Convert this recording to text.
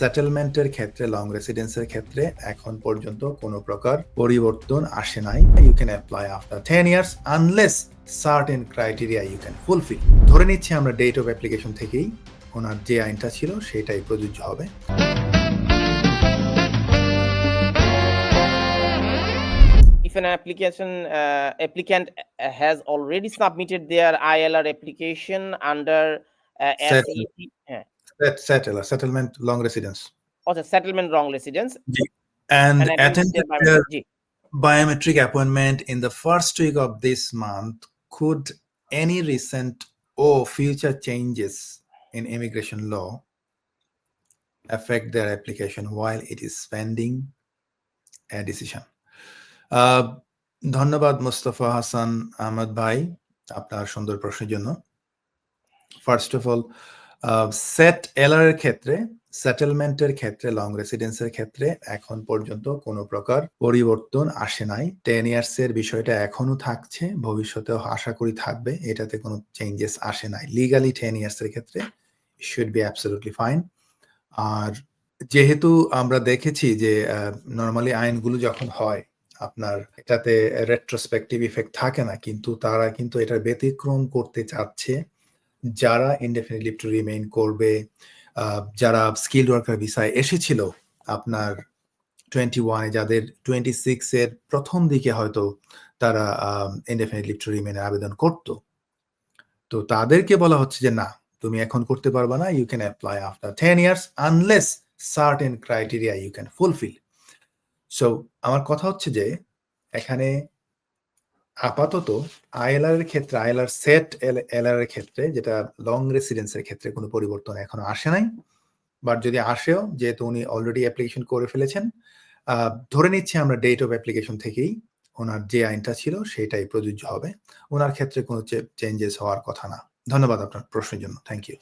সেটেলমেন্টের ক্ষেত্রে লং রেসিডেন্সের ক্ষেত্রে এখন পর্যন্ত কোনো প্রকার পরিবর্তন আসে নাই। You can apply after ten years unless certain criteria you can fulfil ধরে নিচ্ছি আমরা ডেট অফ অ্যাপ্লিকেশন থেকেই ওনার যে আইনটা ছিল সেটাই প্রযোজ্য হবে। If an application uh, applicant has already submitted their ILR application under uh, Settle. SET, uh, Set- settle, settlement long residence. also settlement wrong residence And and attended attended their their biometric- G, biometric appointment in the first week of this month, could any recent or future changes in immigration law affect their application while it is pending a decision? আহ, ধন্যবাদ মোস্তফা হাসান আহমদ ভাই আপনার সুন্দর প্রশ্নের জন্য first of all set এলার এর ক্ষেত্রে সেটেলমেন্টের ক্ষেত্রে লং রেসিডেন্সের ক্ষেত্রে এখন পর্যন্ত কোনো প্রকার পরিবর্তন আসে নাই। টেন ইয়ার্স এর বিষয়টা এখনও থাকছে, ভবিষ্যতেও আশা করি থাকবে, এটাতে কোনো চেঞ্জেস আসে নাই। লিগালি টেন ইয়ার্স এর ক্ষেত্রে শুড বি অ্যাবসলিউটলি ফাইন আর যেহেতু আমরা দেখেছি যে নর্মালি আইনগুলো যখন হয়, আপনার এটাতে রেট্রোস্পেক্টিভ ইফেক্ট থাকে না, কিন্তু তারা কিন্তু এটার ব্যতিক্রম করতে চাচ্ছে। যারা ইনডেফিনিট লিভ টু রিমেইন করবে যারা স্কিল ওয়ার্কার ভিসায় এসেছিল, আপনার টোয়েন্টি ওয়ানে যাদের টোয়েন্টি সিক্স এর প্রথম দিকে হয়তো তারা ইনডেফিনিট লিভ টু রিমেইনের আবেদন করত। তো তাদেরকে বলা হচ্ছে যে, না, তুমি এখন করতে পারবা না you can apply after ten years unless certain criteria you can fulfil so আমার কথা হচ্ছে যে, এখানে আপাতত আইএলআর এর ক্ষেত্রে, আইএলআর সেট এলআর এর ক্ষেত্রে যেটা লং রেসিডেন্সের ক্ষেত্রে কোনো পরিবর্তন এখনও আসে নাই। বাট যদি আসেও, যেহেতু উনি অলরেডি অ্যাপ্লিকেশন করে ফেলেছেন ধরে নিচ্ছি আমরা ডেট অফ অ্যাপ্লিকেশন থেকেই ওনার যে আইনটা ছিল সেটাই প্রযোজ্য হবে। ওনার ক্ষেত্রে কোনো চেঞ্জেস হওয়ার কথা না। ধন্যবাদ আপনার প্রশ্নের জন্য। Thank you